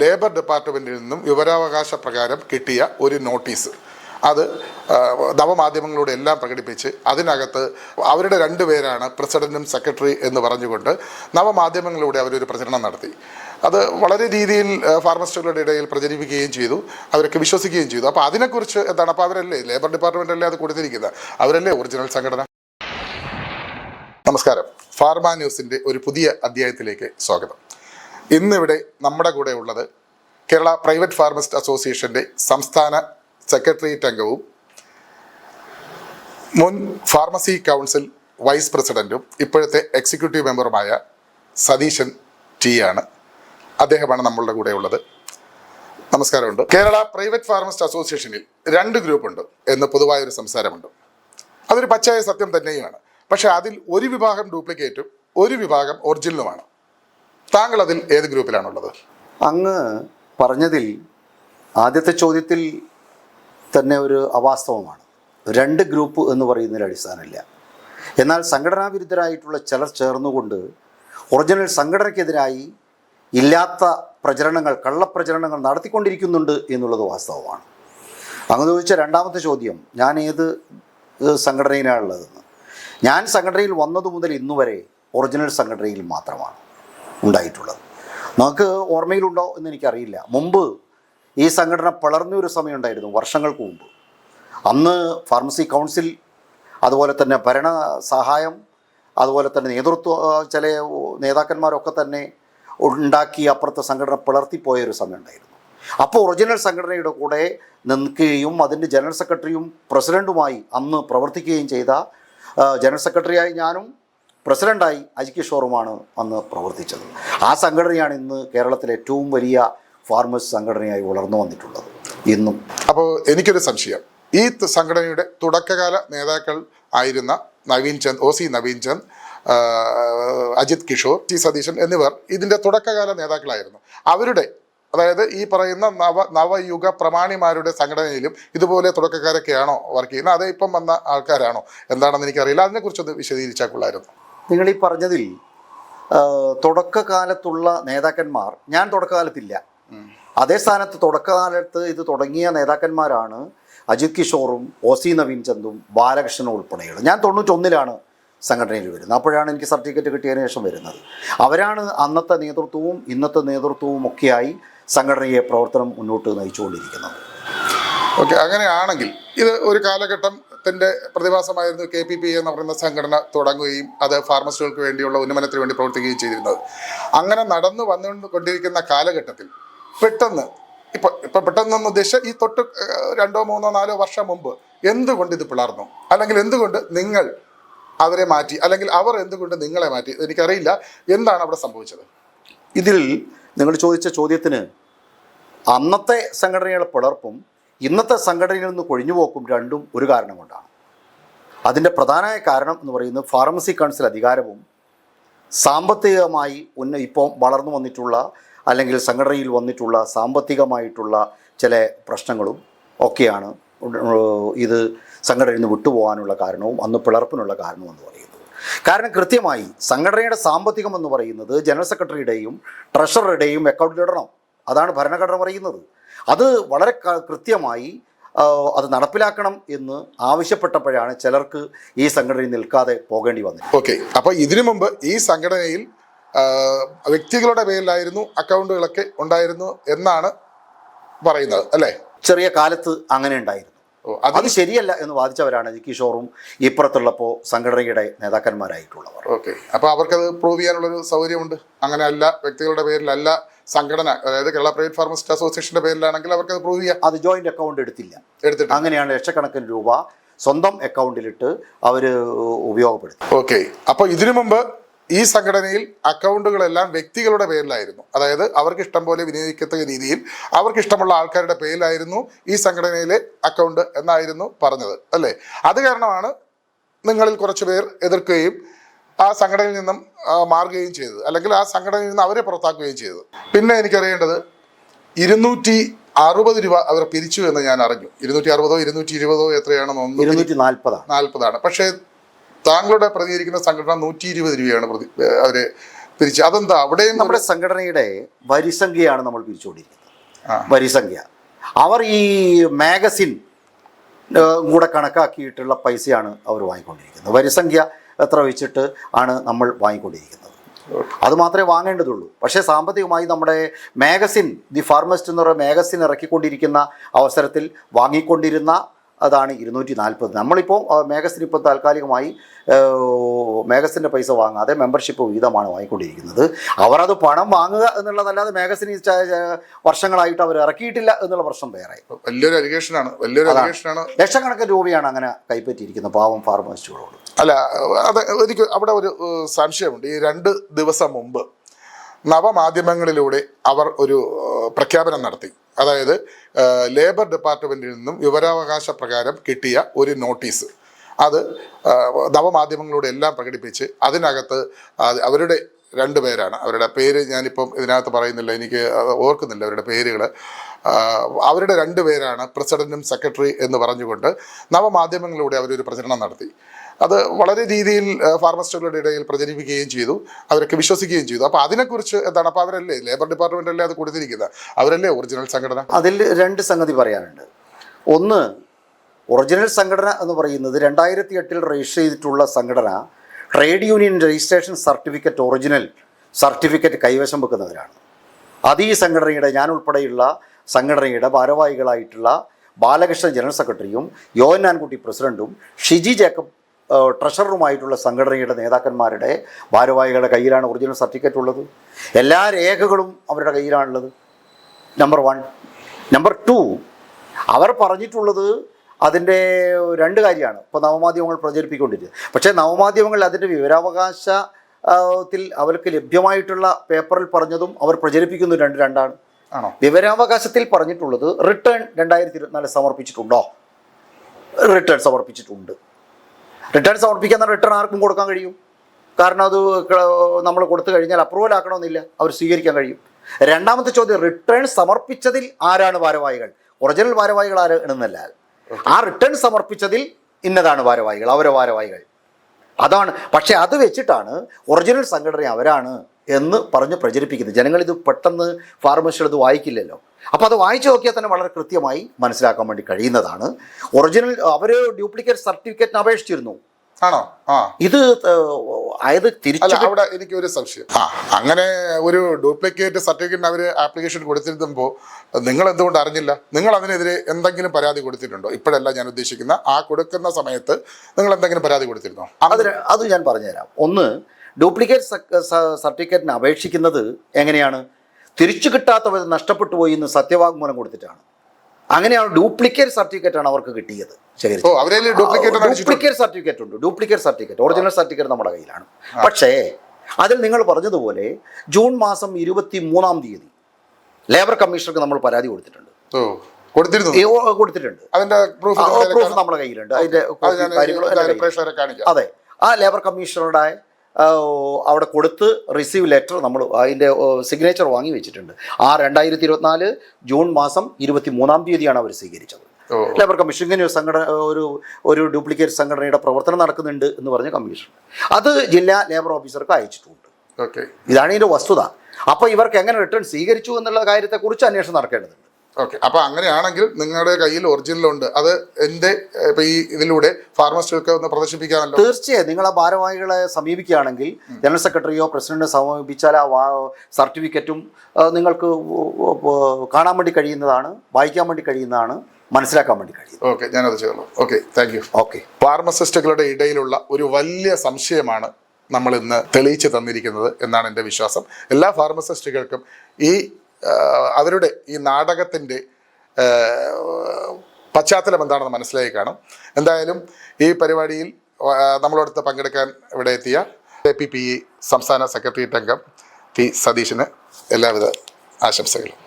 Labour ഡിപ്പാർട്ട്മെന്റിൽ നിന്നും വിവരാവകാശ പ്രകാരം കിട്ടിയ ഒരു നോട്ടീസ്. അത് നവമാധ്യമങ്ങളോടെ എല്ലാം പ്രകടിപ്പിച്ച് അതിനകത്ത് അവരുടെ രണ്ടുപേരാണ് പ്രസിഡന്റും സെക്രട്ടറി എന്ന് പറഞ്ഞുകൊണ്ട് നവമാധ്യമങ്ങളിലൂടെ അവരൊരു പ്രചരണം നടത്തി. അത് വളരെ രീതിയിൽ ഫാർമസിസ്റ്റുകളുടെ ഇടയിൽ പ്രചരിപ്പിക്കുകയും ചെയ്തു. അവരൊക്കെ വിശ്വസിക്കുകയും ചെയ്തു. അപ്പോൾ അതിനെക്കുറിച്ച് എന്താണ്? അപ്പോൾ അവരല്ലേ? ലേബർ ഡിപ്പാർട്ട്മെന്റ് അല്ലേ അത് കൊടുത്തിരിക്കുന്നത് അവരല്ലേ ഒറിജിനൽ സംഘടന? നമസ്കാരം. ഫാർമ ന്യൂസിന്റെ ഒരു പുതിയ അധ്യായത്തിലേക്ക് സ്വാഗതം. ഇന്നിവിടെ നമ്മുടെ കൂടെ ഉള്ളത് കേരള പ്രൈവറ്റ് ഫാർമസിസ്റ്റ് അസോസിയേഷന്റെ സംസ്ഥാന സെക്രട്ടേറിയറ്റ് അംഗവും മുൻ ഫാർമസി കൗൺസിൽ വൈസ് പ്രസിഡന്റും ഇപ്പോഴത്തെ എക്സിക്യൂട്ടീവ് മെമ്പറുമായ സതീശൻ ടി ആണ്. അദ്ദേഹമാണ് നമ്മളുടെ കൂടെ ഉള്ളത്. നമസ്കാരമുണ്ട്. കേരള പ്രൈവറ്റ് ഫാർമസിസ്റ്റ് അസോസിയേഷനിൽ രണ്ട് ഗ്രൂപ്പുണ്ട് എന്ന് പൊതുവായൊരു സംസാരമുണ്ട്. അതൊരു പച്ചയായ സത്യം തന്നെയാണ്. പക്ഷെ അതിൽ ഒരു വിഭാഗം ഡ്യൂപ്ലിക്കേറ്റും ഒരു വിഭാഗം ഒറിജിനലുമാണ്. താങ്കൾ അതിൽ ഏത് ഗ്രൂപ്പിലാണുള്ളത്? അങ്ങ് പറഞ്ഞതിൽ ആദ്യത്തെ ചോദ്യത്തിൽ തന്നെ ഒരു അവാസ്തവമാണ്. രണ്ട് ഗ്രൂപ്പ് എന്ന് പറയുന്നതിൽ അടിസ്ഥാനമില്ല. എന്നാൽ സംഘടനാ വിരുദ്ധരായിട്ടുള്ള ചിലർ ചേർന്നുകൊണ്ട് ഒറിജിനൽ സംഘടനയ്ക്കെതിരായി ഇല്ലാത്ത പ്രചരണങ്ങൾ കള്ളപ്രചരണങ്ങൾ നടത്തിക്കൊണ്ടിരിക്കുന്നുണ്ട് എന്നുള്ളത് വാസ്തവമാണ്. അങ്ങ് ചോദിച്ച രണ്ടാമത്തെ ചോദ്യം ഞാൻ ഏത് സംഘടനയിലാണുള്ളതെന്ന് ഞാൻ സംഘടനയിൽ വന്നതു മുതൽ ഇന്നുവരെ ഒറിജിനൽ സംഘടനയിൽ മാത്രമാണ്. ഉണ്ടായിട്ടുള്ളത്. നമുക്ക് ഓർമ്മയിലുണ്ടോ എന്ന് എനിക്കറിയില്ല. മുമ്പ് ഈ സംഘടന പിളർന്ന ഒരു സമയമുണ്ടായിരുന്നു വർഷങ്ങൾക്ക് മുമ്പ്. അന്ന് ഫാർമസി കൗൺസിൽ അതുപോലെ തന്നെ ഭരണ സഹായം അതുപോലെ തന്നെ നേതൃത്വ ചില നേതാക്കന്മാരൊക്കെ തന്നെ ഉണ്ടാക്കി അപ്പുറത്തെ സംഘടന പിളർത്തിപ്പോയൊരു സമയം ഉണ്ടായിരുന്നു. അപ്പോൾ ഒറിജിനൽ സംഘടനയുടെ കൂടെ നിൽക്കുകയും അതിന്റെ ജനറൽ സെക്രട്ടറിയും പ്രസിഡന്റുമായി അന്ന് പ്രവർത്തിക്കുകയും ചെയ്ത ജനറൽ സെക്രട്ടറിയായി ഞാനും പ്രസിഡന്റായി അജി കിഷോറുമാണ് അന്ന് പ്രവർത്തിച്ചത്. ആ സംഘടനയാണ് ഇന്ന് കേരളത്തിലെ ഏറ്റവും വലിയ ഫാർമേഴ്സ് സംഘടനയായി വളർന്നു വന്നിട്ടുള്ളത്. ഇന്നും. അപ്പോൾ എനിക്കൊരു സംശയം. ഈ സംഘടനയുടെ തുടക്കകാല നേതാക്കൾ ആയിരുന്ന Naveen Chand O C Naveen Chand Ajith Kishore T Satheesan എന്നിവർ ഇതിന്റെ തുടക്കകാല നേതാക്കളായിരുന്നു. അവരുടെ അതായത് ഈ പറയുന്ന നവ നവയുഗ പ്രമാണിമാരുടെ സംഘടനയിലും ഇതുപോലെ തുടക്കക്കാരൊക്കെയാണോ വർക്ക് ചെയ്യുന്നത്? അതേ ഇപ്പം വന്ന ആൾക്കാരാണോ? എന്താണെന്ന് എനിക്കറിയില്ല. അതിനെക്കുറിച്ചൊന്ന് വിശദീകരിച്ചാൽ കൊള്ളായിരുന്നു നിങ്ങൾ ഈ പറഞ്ഞതിൽ തുടക്കകാലത്തുള്ള നേതാക്കന്മാർ ഞാൻ തുടക്കകാലത്തില്ല. അതേ സ്ഥാനത്ത് തുടക്കകാലത്ത് ഇത് തുടങ്ങിയ നേതാക്കന്മാരാണ് അജിത് കിഷോറും ഒ സി നവീൻ ചന്ദും ബാലകൃഷ്ണനും ഉൾപ്പെടെയുള്ള ഞാൻ തൊണ്ണൂറ്റൊന്നിലാണ് സംഘടനയിൽ വരുന്നത്. അപ്പോഴാണ് എനിക്ക് സർട്ടിഫിക്കറ്റ് കിട്ടിയതിന് ശേഷം വരുന്നത്. അവരാണ് അന്നത്തെ നേതൃത്വവും ഇന്നത്തെ നേതൃത്വവും ഒക്കെയായി സംഘടനയെ പ്രവർത്തനം മുന്നോട്ട് നയിച്ചുകൊണ്ടിരിക്കുന്നത്. ഓക്കെ അങ്ങനെയാണെങ്കിൽ ഇത് ഒരു കാലഘട്ടത്തിന്റെ പ്രതിഭാസമായിരുന്നു കെ പി പി എന്ന് പറയുന്ന സംഘടന തുടങ്ങുകയും അത് ഫാർമസികൾക്ക് വേണ്ടിയുള്ള ഉന്നമനത്തിന് വേണ്ടി പ്രവർത്തിക്കുകയും ചെയ്തിരുന്നത്. അങ്ങനെ നടന്നു വന്നുകൊണ്ടിരിക്കുന്ന കാലഘട്ടത്തിൽ പെട്ടെന്ന് ഇപ്പൊ ഇപ്പൊ പെട്ടെന്ന് ഉദ്ദേശിച്ച ഈ തൊട്ട് രണ്ടോ മൂന്നോ നാലോ വർഷം മുമ്പ് എന്തുകൊണ്ട് ഇത് പിളർന്നു? അല്ലെങ്കിൽ എന്തുകൊണ്ട് നിങ്ങൾ അവരെ മാറ്റി? അല്ലെങ്കിൽ അവർ എന്തുകൊണ്ട് നിങ്ങളെ മാറ്റി? എനിക്കറിയില്ല. എന്താണ് അവിടെ സംഭവിച്ചത്? ഇതിൽ നിങ്ങൾ ചോദിച്ച ചോദ്യത്തിന് അന്നത്തെ സംഘടനയുടെ പിളർപ്പും ഇന്നത്തെ സംഘടനയിൽ നിന്ന് കൊഴിഞ്ഞുപോക്കും രണ്ടും ഒരു കാരണം കൊണ്ടാണ്. അതിന്റെ പ്രധാനമായ കാരണം എന്ന് പറയുന്നത് ഫാർമസി കൗൺസിൽ അധികാരവും സാമ്പത്തികമായി ഉന്ന ഇപ്പോൾ വളർന്നു വന്നിട്ടുള്ള അല്ലെങ്കിൽ സംഘടനയിൽ വന്നിട്ടുള്ള സാമ്പത്തികമായിട്ടുള്ള ചില പ്രശ്നങ്ങളും ഒക്കെയാണ് ഇത് സംഘടനയിൽ നിന്ന് വിട്ടുപോകാനുള്ള കാരണവും അന്ന് പിളർപ്പിനുള്ള കാരണവും എന്ന് പറയുന്നത്. കാരണം കൃത്യമായി സംഘടനയുടെ സാമ്പത്തികം എന്ന് പറയുന്നത് ജനറൽ സെക്രട്ടറിയുടെയും ട്രഷററുടെയും അക്കൗണ്ടിലിടണം അതാണ് ഭരണഘടന പറയുന്നത്. അത് വളരെ കൃത്യമായി അത് നടപ്പിലാക്കണം എന്ന് ആവശ്യപ്പെട്ടപ്പോഴാണ് ചിലർക്ക് ഈ സംഘടനയിൽ നിൽക്കാതെ പോകേണ്ടി വന്നത്. ഓക്കെ. അപ്പൊ ഇതിനു മുമ്പ് ഈ സംഘടനയിൽ വ്യക്തികളുടെ പേരിലായിരുന്നു അക്കൗണ്ടുകളൊക്കെ ഉണ്ടായിരുന്നു എന്നാണ് പറയുന്നത് അല്ലേ? ചെറിയ കാലത്ത് അങ്ങനെ ഉണ്ടായിരുന്നു. അത് ശരിയല്ല എന്ന് വാദിച്ചവരാണ് കിഷോറും ഇപ്പുറത്തുള്ളപ്പോൾ സംഘടനയുടെ നേതാക്കന്മാരായിട്ടുള്ളവർ. ഓക്കെ. അപ്പൊ അവർക്കത് പ്രൂവ് ചെയ്യാനുള്ളൊരു സൗകര്യമുണ്ട്? അങ്ങനെയല്ല വ്യക്തികളുടെ പേരിലല്ല സംഘടന അതായത് കേരള പ്രൈവറ്റ് ഫാർമസിസ്റ്റ് അസോസിയേഷന്റെ പേരിലാണെങ്കിൽ അവർക്ക് പ്രൂവ് ചെയ്യാം. അത് ജോയിന്റ് അക്കൗണ്ട് എടുത്തില്ല. എടുത്തിട്ട് അങ്ങനെയാണ് ലക്ഷക്കണക്കിന് രൂപ സ്വന്തം അക്കൗണ്ടിലിട്ട് അവർ ഉപയോഗപ്പെടുത്തി ഓക്കെ. അപ്പോൾ ഇതിനു മുമ്പ് ഈ സംഘടനയിൽ അക്കൗണ്ടുകളെല്ലാം വ്യക്തികളുടെ പേരിലായിരുന്നു. അതായത് അവർക്ക് ഇഷ്ടം പോലെ വിനിയോഗിക്കത്തക്ക രീതിയിൽ അവർക്ക് ഇഷ്ടമുള്ള ആൾക്കാരുടെ പേരിലായിരുന്നു ഈ സംഘടനയിലെ അക്കൗണ്ട് എന്നായിരുന്നു പറഞ്ഞത്. അല്ലേ? അത് കാരണമാണ് നിങ്ങളിൽ കുറച്ചുപേർ എതിർക്കുകയും ആ സംഘടനയിൽ നിന്നും മാറുകയും ചെയ്തത്. അല്ലെങ്കിൽ ആ സംഘടനയിൽ നിന്ന് അവരെ പുറത്താക്കുകയും ചെയ്തത്. പിന്നെ എനിക്കറിയേണ്ടത് ഇരുന്നൂറ്റി അറുപത് രൂപ അവർ പിരിച്ചു എന്ന് ഞാൻ അറിഞ്ഞു. ഇരുന്നൂറ്റി അറുപതോ ഇരുന്നൂറ്റി ഇരുപതോ എത്രയാണെന്ന് ഒന്ന് ഇരുന്നൂറ്റി നാൽപ്പതാണ് നാൽപ്പതാണ്. പക്ഷേ താങ്കളുടെ പ്രതികരിക്കുന്ന സംഘടന നൂറ്റി ഇരുപത് രൂപയാണ് പ്രതി അവരെ പിരിച്ചു. അതെന്താ? അവിടെ നമ്മുടെ സംഘടനയുടെ വരിസംഖ്യയാണ് നമ്മൾ പിരിച്ചുകൊണ്ടിരിക്കുന്നത്. വരിസംഖ്യ അവർ ഈ മാഗസിൻ കൂടെ കണക്കാക്കിയിട്ടുള്ള പൈസയാണ് അവർ വാങ്ങിക്കൊണ്ടിരിക്കുന്നത്. വരിസംഖ്യ എത്ര വെച്ചിട്ട് ആണ് നമ്മൾ വാങ്ങിക്കൊണ്ടിരിക്കുന്നത്. അത് മാത്രമേ വാങ്ങേണ്ടതുള്ളൂ. പക്ഷേ സാമ്പത്തികമായി നമ്മുടെ മാഗസിൻ ദി ഫാർമസ്റ്റ് എന്ന് പറയുന്ന മാഗസിൻ ഇറക്കിക്കൊണ്ടിരിക്കുന്ന അവസരത്തിൽ വാങ്ങിക്കൊണ്ടിരുന്ന അതാണ് ഇരുന്നൂറ്റി നാൽപ്പത് നമ്മളിപ്പോൾ മേഘസിന് ഇപ്പോൾ താൽക്കാലികമായി മേഘസിന്റെ പൈസ വാങ്ങാതെ മെമ്പർഷിപ്പ് വിഹിതമാണ് വാങ്ങിക്കൊണ്ടിരിക്കുന്നത്. അവർ അത് പണം വാങ്ങുക എന്നുള്ളതല്ലാതെ മേഘസിന് വർഷങ്ങളായിട്ട് അവർ ഇറക്കിയിട്ടില്ല എന്നുള്ള പ്രശ്നം വേറെ. വലിയൊരു അലിഗേഷനാണ്. വലിയൊരു അലിഗേഷനാണ്. ലക്ഷക്കണക്കിന് രൂപയാണ് അങ്ങനെ കൈപ്പറ്റിയിരിക്കുന്നത് പാവം ഫാർമസിസ്റ്റുകളോട്. അല്ല അത് എനിക്ക് അവിടെ ഒരു സംശയമുണ്ട്. ഈ രണ്ട് ദിവസം മുമ്പ് നവമാധ്യമങ്ങളിലൂടെ അവർ ഒരു പ്രഖ്യാപനം നടത്തി. അതായത് ലേബർ ഡിപ്പാർട്ട്മെന്റിൽ നിന്നും വിവരാവകാശ പ്രകാരം കിട്ടിയ ഒരു നോട്ടീസ്. അത് നവമാധ്യമങ്ങളോട് എല്ലാം പ്രകടിപ്പിച്ച് അതിനകത്ത് അവരുടെ രണ്ട് പേരാണ്. അവരുടെ പേര് ഞാനിപ്പം ഇതിനകത്ത് പറയുന്നില്ല എനിക്ക് ഓർക്കുന്നില്ല അവരുടെ പേരുകൾ അവരുടെ രണ്ട് പേരാണ് പ്രസിഡന്റും സെക്രട്ടറി എന്ന് പറഞ്ഞുകൊണ്ട് നവമാധ്യമങ്ങളിലൂടെ അവരൊരു പ്രചരണം നടത്തി. അത് വളരെ രീതിയിൽ ഫാർമസിസ്റ്റുകളുടെ ഇടയിൽ പ്രചരിപ്പിക്കുകയും ചെയ്തു. അവരൊക്കെ വിശ്വസിക്കുകയും ചെയ്തു. അപ്പോൾ അതിനെക്കുറിച്ച് എന്താണ്? അപ്പോൾ അവരല്ലേ ലേബർ ഡിപ്പാർട്ട്മെന്റ് അല്ലേ അത് കൊടുത്തിരിക്കുന്നത്? അവരല്ലേ ഒറിജിനൽ സംഘടന? അതിൽ രണ്ട് സംഗതി പറയാനുണ്ട്. ഒന്ന് ഒറിജിനൽ സംഘടന എന്ന് പറയുന്നത് രണ്ടായിരത്തി എട്ടിൽ രജിസ്റ്റർ ചെയ്തിട്ടുള്ള സംഘടന trade union registration certificate original certificate കൈവശം വെക്കുന്നവരാണ്. അത് ഈ സംഘടനയുടെ ഞാൻ ഉൾപ്പെടെയുള്ള സംഘടനയുടെ ഭാരവാഹികളായിട്ടുള്ള ബാലകൃഷ്ണൻ ജനറൽ സെക്രട്ടറിയും യോഹൻ ആൻകുട്ടി പ്രസിഡന്റും ഷിജി ജേക്കബ് ട്രഷററുമായിട്ടുള്ള സംഘടനയുടെ നേതാക്കന്മാരുടെ ഭാരവാഹികളുടെ കയ്യിലാണ് ഒറിജിനൽ സർട്ടിഫിക്കറ്റ് ഉള്ളത്. എല്ലാ രേഖകളും അവരുടെ കയ്യിലാണുള്ളത്. നമ്പർ വൺ നമ്പർ ടു അവർ പറഞ്ഞിട്ടുള്ളത് അതിന്റെ രണ്ട് കാര്യമാണ്. ഇപ്പോൾ നവമാധ്യമങ്ങൾ പ്രചരിപ്പിക്കൊണ്ടിരിക്കുന്നത്. പക്ഷേ നവമാധ്യമങ്ങൾ അതിന്റെ വിവരാവകാശ ത്തിൽ അവർക്ക് ലഭ്യമായിട്ടുള്ള പേപ്പറിൽ പറഞ്ഞതും അവർ പ്രചരിപ്പിക്കുന്നു രണ്ട് രണ്ടാണ്. ആണോ? വിവരാവകാശത്തിൽ പറഞ്ഞിട്ടുള്ളത് റിട്ടേൺ രണ്ടായിരത്തി ഇരുപത്തിനാല് സമർപ്പിച്ചിട്ടുണ്ടോ? റിട്ടേൺ സമർപ്പിച്ചിട്ടുണ്ട്. റിട്ടേൺ സമർപ്പിക്കാൻ റിട്ടേൺ ആർക്കും കൊടുക്കാൻ കഴിയും. കാരണം അത് നമ്മൾ കൊടുത്തു കഴിഞ്ഞാൽ അപ്രൂവൽ ആക്കണമെന്നില്ല അവർ സ്വീകരിക്കാൻ കഴിയും. രണ്ടാമത്തെ ചോദ്യം റിട്ടേൺ സമർപ്പിച്ചതിൽ ആരാണ് ഭാരവാഹികൾ? ഒറിജിനൽ ഭാരവാഹികൾ എന്നല്ല. ആ റിട്ടേൺ സമർപ്പിച്ചതിൽ ഇന്നതാണ് ഭാരവാഹികൾ അവരെ ഭാരവാഹികൾ. അതാണ് പക്ഷേ അത് വെച്ചിട്ടാണ് ഒറിജിനൽ സംഘടന അവരാണ് എന്ന് പറഞ്ഞ് പ്രചരിപ്പിക്കുന്നത് ജനങ്ങളിത് പെട്ടെന്ന് ഫാർമസികൾ ഇത് വായിക്കില്ലല്ലോ. അപ്പോൾ അത് വായിച്ചു നോക്കിയാൽ തന്നെ വളരെ കൃത്യമായി മനസ്സിലാക്കാൻ വേണ്ടി കഴിയുന്നതാണ്. ഒറിജിനൽ അവർ ഡ്യൂപ്ലിക്കേറ്റ് സർട്ടിഫിക്കറ്റിന് അപേക്ഷിച്ചിരുന്നു. ആണോ? ആ. ഇത് അതായത് തിരിച്ചു അവിടെ എനിക്ക് ഒരു സംശയം. ആ അങ്ങനെ ഒരു ഡ്യൂപ്ലിക്കേറ്റ് സർട്ടിഫിക്കറ്റിന് അവർ ആപ്ലിക്കേഷൻ കൊടുത്തിരുമ്പോൾ നിങ്ങൾ എന്തുകൊണ്ട് അറിഞ്ഞില്ല? നിങ്ങൾ അതിനെതിരെ എന്തെങ്കിലും പരാതി കൊടുത്തിട്ടുണ്ടോ? ഇപ്പോഴല്ല ഞാൻ ഉദ്ദേശിക്കുന്ന ആ കൊടുക്കുന്ന സമയത്ത് നിങ്ങൾ എന്തെങ്കിലും പരാതി കൊടുത്തിരുന്നോ? അത് അത് ഞാൻ പറഞ്ഞുതരാം. ഒന്ന് ഡ്യൂപ്ലിക്കേറ്റ് സർട്ടിഫിക്കറ്റിന് അപേക്ഷിക്കുന്നത് എങ്ങനെയാണ്? തിരിച്ചു കിട്ടാത്തവർ നഷ്ടപ്പെട്ടു പോയി എന്ന് സത്യവാങ്മൂലം കൊടുത്തിട്ടാണ്. അങ്ങനെയാണ് ഡ്യൂപ്ലിക്കേറ്റ് സർട്ടിഫിക്കറ്റ് ആണ് അവർക്ക് കിട്ടിയത്. ഡ്യൂപ്ലിക്കേറ്റ് സർട്ടിഫിക്കറ്റ് ഉണ്ട് ഡ്യൂപ്ലിക്കേറ്റ് സർട്ടിഫിക്കറ്റ് ഒറിജിനൽ സർട്ടിഫിക്കറ്റ് നമ്മുടെ കയ്യിലാണ്. പക്ഷേ അതിൽ നിങ്ങൾ പറഞ്ഞതുപോലെ ജൂൺ മാസം ഇരുപത്തി മൂന്നാം തീയതി ലേബർ കമ്മീഷണർക്ക് നമ്മൾ പരാതി കൊടുത്തിട്ടുണ്ട്. കൊടുത്തിട്ടുണ്ട്. അതിന്റെ പ്രൂഫ് നമ്മുടെ കയ്യിലുണ്ട്. അതിന്റെ അത് ആ ലേബർ കമ്മീഷണറുടെ അവിടെ കൊടുത്ത് റിസീവ് ലെറ്റർ നമ്മൾ അതിന്റെ സിഗ്നേച്ചർ വാങ്ങി വെച്ചിട്ടുണ്ട്. ആ രണ്ടായിരത്തി ഇരുപത്തിനാല് ജൂൺ മാസം ഇരുപത്തി മൂന്നാം തീയതിയാണ് അവർ സ്വീകരിച്ചത്. ലേബർ കമ്മീഷൻ ഇങ്ങനെ ഒരു സംഘടന ഒരു ഒരു ഡ്യൂപ്ലിക്കേറ്റ് സംഘടനയുടെ പ്രവർത്തനം നടക്കുന്നുണ്ട് എന്ന് പറഞ്ഞ കമ്മീഷൻ അത് ജില്ലാ ലേബർ ഓഫീസർക്ക് അയച്ചിട്ടുണ്ട്. ഓക്കെ. ഇതാണ് ഇതിന്റെ വസ്തുത. അപ്പോൾ ഇവർക്ക് എങ്ങനെ റിട്ടേൺ സ്വീകരിച്ചു എന്നുള്ള കാര്യത്തെക്കുറിച്ച് അന്വേഷണം നടക്കേണ്ടതുണ്ട്. ഓക്കെ അപ്പൊ അങ്ങനെയാണെങ്കിൽ നിങ്ങളുടെ കയ്യിൽ ഒറിജിനൽ ഉണ്ട്. അത് എന്റെ ഇപ്പൊ ഈ ഇതിലൂടെ ഫാർമസികൾക്ക് ഒന്ന് പ്രദർശിപ്പിക്കാമല്ലോ. തീർച്ചയായും. നിങ്ങൾ ആ ഭാരവാഹികളെ സമീപിക്കുകയാണെങ്കിൽ ജനറൽ സെക്രട്ടറിയോ പ്രസിഡന്റിനെ സമീപിച്ചാൽ ആ സർട്ടിഫിക്കറ്റും നിങ്ങൾക്ക് കാണാൻ വേണ്ടി കഴിയുന്നതാണ് വായിക്കാൻ വേണ്ടി കഴിയുന്നതാണ് മനസ്സിലാക്കാൻ വേണ്ടി കഴിയും ഓക്കെ ഞാനത് ചെയ്തോളൂ ഓക്കെ താങ്ക് യു ഓക്കെ ഫാർമസിസ്റ്റുകളുടെ ഇടയിലുള്ള ഒരു വലിയ സംശയമാണ് നമ്മൾ ഇന്ന് തെളിയിച്ചു തന്നിരിക്കുന്നത് എന്നാണ് എന്റെ വിശ്വാസം. എല്ലാ ഫാർമസിസ്റ്റുകൾക്കും ഈ അവരുടെ ഈ നാടകത്തിന്റെ പശ്ചാത്തലം എന്താണെന്ന് മനസ്സിലായി കാണും. എന്തായാലും ഈ പരിപാടിയിൽ നമ്മളോടൊത്ത് പങ്കെടുക്കാൻ ഇവിടെ എത്തിയ എ പി പി സംസ്ഥാന സെക്രട്ടേറിയറ്റ് അംഗം പി സതീഷിന് എല്ലാവിധ ആശംസകളും.